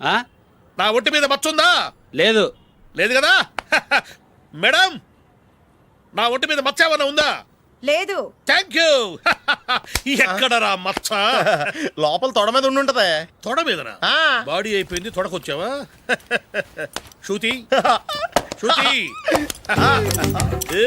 ఆ? నా ఒంటి మీద మచ్చ ఉందా లేదు. లేదు కదా? మేడం నా ఒంటి మీద మచ్చ ఏమన్నా ఉందా? లేదు. థ్యాంక్ యూ ఎక్కడరా మచ్చ? లోపల తొడ మీద ఉండి ఉంటది. తొడ మీదనా? ఆ. బాడీ అయిపోయింది తొడకొచ్చావా? శృతి శృతి. ఏ.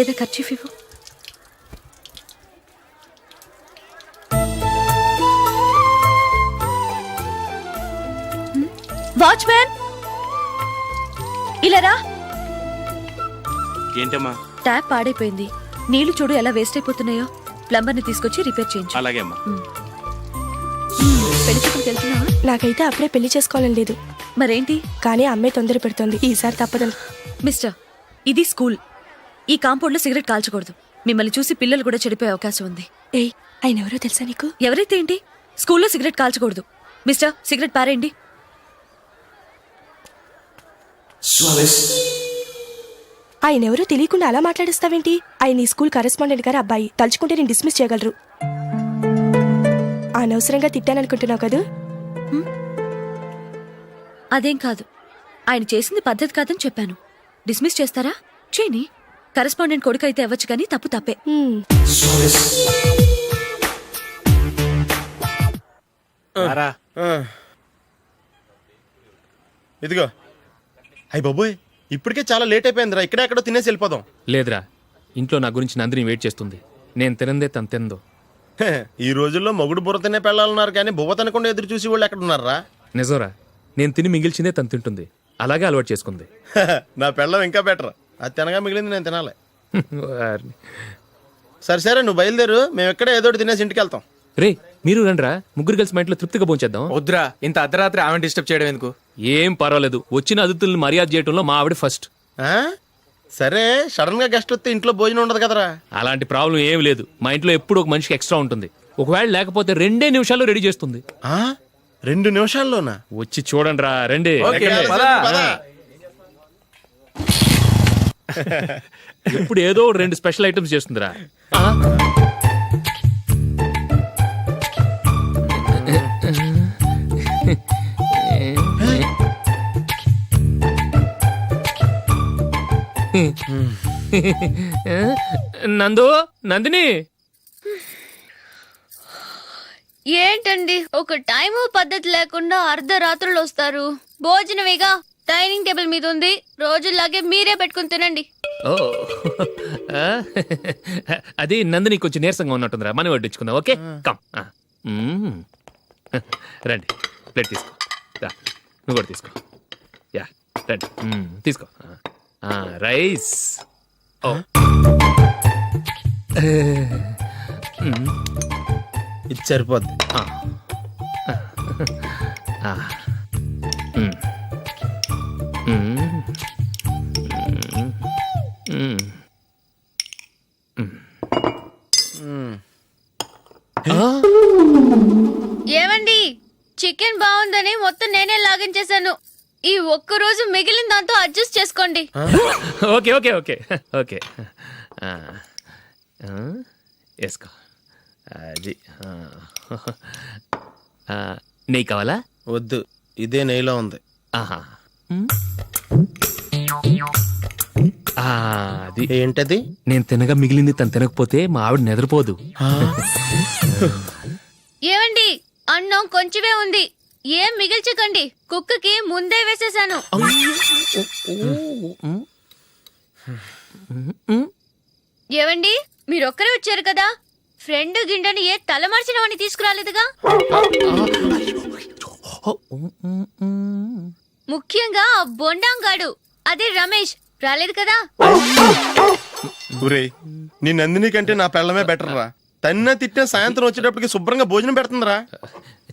ఏదో ఖర్చు ఇవ్వు వాచ్మ్యాన్ ఇలా రా ఏంటమ్మా? ట్యాప్ పాడైపోయింది. నీళ్ళు చూడు ఎలా వేస్ట్ అయిపోతున్నాయో. ప్లంబర్ని తీసుకొచ్చి రిపేర్ చేయించు. అలాగే అమ్మా. పెళ్ళి చూపులకు వెళ్తున్నావా నాకైతే అప్పుడే పెళ్ళి చేసుకోవాలని లేదు. మరేంటి? కానీ అమ్మే తొందర పెడుతోంది ఈసారి తప్పదని మిస్టర్ ఇది స్కూల్. ఈ కాంపౌండ్లో సిగరెట్ కాల్చకూడదు. మిమ్మల్ని చూసి పిల్లలు కూడా చెడిపోయే అవకాశం ఉంది. ఏయ్ ఆయన ఎవరో తెలుసా నీకు? ఎవరైతే ఏంటి? స్కూల్లో సిగరెట్ కాల్చకూడదు. మిస్టర్ సిగరెట్ పారేయండి. ఆయన ఎవరో తెలియకుండా అలా మాట్లాడిస్తావేంటి? ఆయన ఈ స్కూల్ కరెస్పాండెంట్ గారు అబ్బాయి. తలుచుకుంటే నేను డిస్మిస్ చేయగలరు. అనవసరంగా తిట్టాననుకుంటున్నావు కదా? అదేం కాదు. ఆయన చేసింది పద్ధతి కాదని చెప్పాను. డిస్మిస్ చేస్తారా? చేయని కరెస్పాండెంట్ కొడుకు అయితే అవ్వచ్చు కానీ తప్పు తప్పే. రారా. ఇదిగో. అయ్యి బాబోయ్ ఇప్పటికే చాలా లేట్ అయిపోయిందిరా. ఇక్కడే ఎక్కడో తినేసి వెళ్ళిపోదాం. లేదురా. ఇంట్లో నా గురించి నందిని వెయిట్ చేస్తుంది. నేను తినందే తను తిందో ఈ రోజుల్లో మొగుడు బుర్ర తినే పెళ్ళాలన్నారు కానీ బువ్వ తినకుండా ఎదురు చూసి వాళ్ళు ఎక్కడ ఉన్నారా నిజంరా. నేను తిని మిగిల్చిందే తను తింటుంది. అలాగే అలవాటు చేసుకుంది. నా పెళ్ళం ఇంకా బెటర్. అది తినగా మిగిలింది నేను తినాలి. వారిని. సరే సరే నువ్వు బయలుదేరు. మేము ఎక్కడే ఏదో ఒకటి తినేసి ఇంటికి వెళ్తాం. రే మీరు రండిరా ముగ్గురు కలిసి మా ఇంట్లో తృప్తిగా పోంచేద్దాం వద్దురా ఇంత అర్ధరాత్రి ఆమె డిస్టర్బ్ చేయడం ఎందుకు? ఏం పర్వాలేదు. వచ్చిన అతిథుల్ని మర్యాద చేయటంలో మా ఆవిడ ఫస్ట్ ఆ? సరే సడన్గా గెస్ట్ వస్తే ఇంట్లో భోజనం ఉండదు కదరా. అలాంటి ప్రాబ్లం ఏం లేదు. మా ఇంట్లో ఎప్పుడు ఒక మనిషికి ఎక్స్ట్రా ఉంటుంది. ఒకవేళ లేకపోతే రెండే నిమిషాల్లో రెడీ చేస్తుంది. ఆ? రెండు నిమిషాల్లోనా? వచ్చి చూడండి రా రండి. ఓకే, ఎక్కండి. పద. పద. ఎప్పుడు ఏదో రెండు స్పెషల్ ఐటమ్స్ చేస్తుందిరా. నందు నందిని. ఏంటండి? ఒక టైము పద్ధతి లేకుండా అర్ధరాత్రులు వస్తారు. భోజనమేగా? డైనింగ్ టేబుల్ మీద ఉంది. రోజుల్లాగే మీరే పెట్టుకుని తినండి. ఓ. ఆ? అది నందిని కొంచెం నీరసంగా ఉన్నట్టుందిరా. మనీ వడ్డించుకుందాం. ఓకే? కమ్. ఆ. మ్మ్. రండి. ప్లేట్ తీసుకో. రా నువ్వు కూడా తీసుకో. యా రండి. మ్మ్. తీసుకో. ఆ. ఆ, రైస్. ఓ. ఇది సరిపోద్ది. ఆ. ఆ. మ్మ్. ఏమండి చికెన్ బాగుందని మొత్తం నేనే లాగించేశాను ఈ ఒక్క రోజు మిగిలిన దాంతో అడ్జస్ట్ చేసుకోండి. Okay okay okay. ఓకే. వేసుకో. అది నెయ్యి కావాలా? వద్దు. ఇదే నెయ్యిలో ఉంది. ఆహా. ఆ, అది ఏంటది? నేను తినగా మిగిలింది తను తినకపోతే మా ఆవిడ నిద్రపోదు. ఏమండి అన్నం కొంచెమే ఉంది. ఏం మిగిల్చకండి. కుక్కకి ముందే వేసేసాను. ఏవండి? మీరొక్కరే వచ్చారు కదా? ఫ్రెండ్ గిండెని ఏ తలమార్చిన వాడిని తీసుకురాలేదుగా? ముఖ్యంగా ఆ బొండాంగాడు. అదే రమేష్. రాలేదు కదా? ఊరే నీ నందిని కంటే నా పెళ్ళమే బెటర్ రా తన్న తిట్టిన సాయంత్రం వచ్చేటప్పటికి శుభ్రంగా భోజనం పెడుతుందిరా.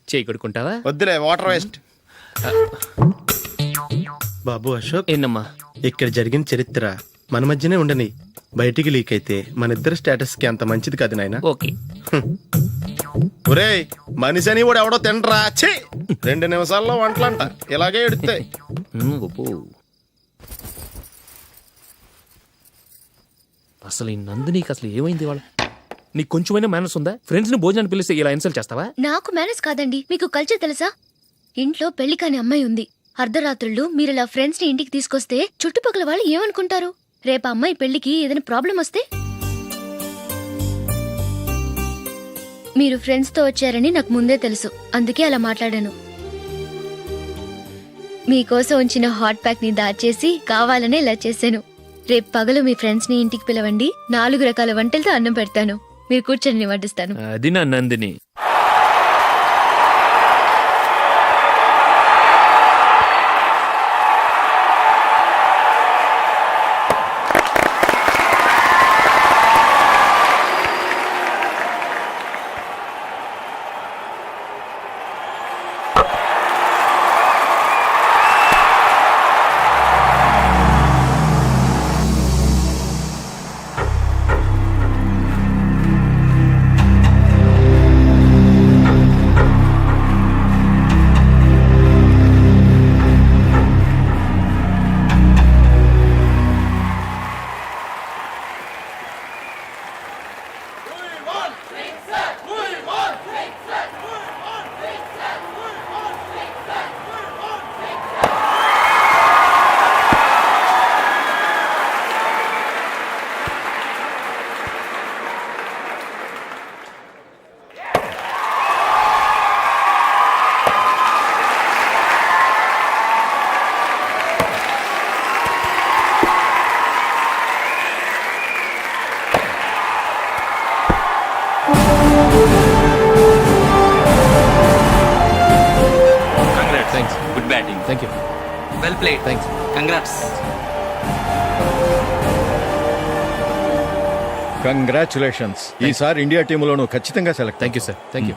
చేయి కొడుకుంటావా? వద్దులే వాటర్ వేస్ట్. బాబు అశోక్ ఏందమ్మా? ఇక్కడ జరిగిన చరిత్ర మన మధ్యనే ఉండని బయటికి లీక్ అయితే మన ఇద్దరు స్టేటస్కి అంత మంచిది కాదు నాయన. ఓకే. ఒరే మనిషి అని కూడా ఎవడో తినరా? ఛీ! రెండు నిమిషాల్లో వంటలంట. ఇలాగే ఎడితే. అసలు ఈ నందినికి అసలు ఏమైంది వాళ్ళ నీకు కొంచెమైనా మేనస్ ఉందా? ఫ్రెండ్స్ని భోజనాన్ని పిలిస్తే ఇలా ఇన్సల్ట్ చేస్తావా? నాకు మేనేజ్ కాదండి. మీకు కల్చర్ తెలుసా? ఇంట్లో పెళ్ళి కాని అమ్మాయి ఉంది. అర్ధరాత్రుళ్ళు మీరు ఇలా ఫ్రెండ్స్ని ఇంటికి తీసుకొస్తే చుట్టుపక్కల వాళ్ళు ఏమనుకుంటారు? రేపు ఆ అమ్మాయి పెళ్ళికి ఏదైనా ప్రాబ్లం వస్తే? మీరు ఫ్రెండ్స్తో వచ్చారని నాకు ముందే తెలుసు. అందుకే అలా మాట్లాడాను. మీకోసం ఉంచిన హాట్ ప్యాక్ని దాచేసి కావాలనే ఇలా చేశాను. రేపు పగలు మీ ఫ్రెండ్స్ని ఇంటికి పిలవండి. నాలుగు రకాల వంటలతో అన్నం పెడతాను. మీరు కూర్చొని వడ్డిస్తాను అది నా Nandini. Well played thanks congrats congratulations ఈసారి ఇండియా టీంలోనూ ఖచ్చితంగా select thank you sir thank you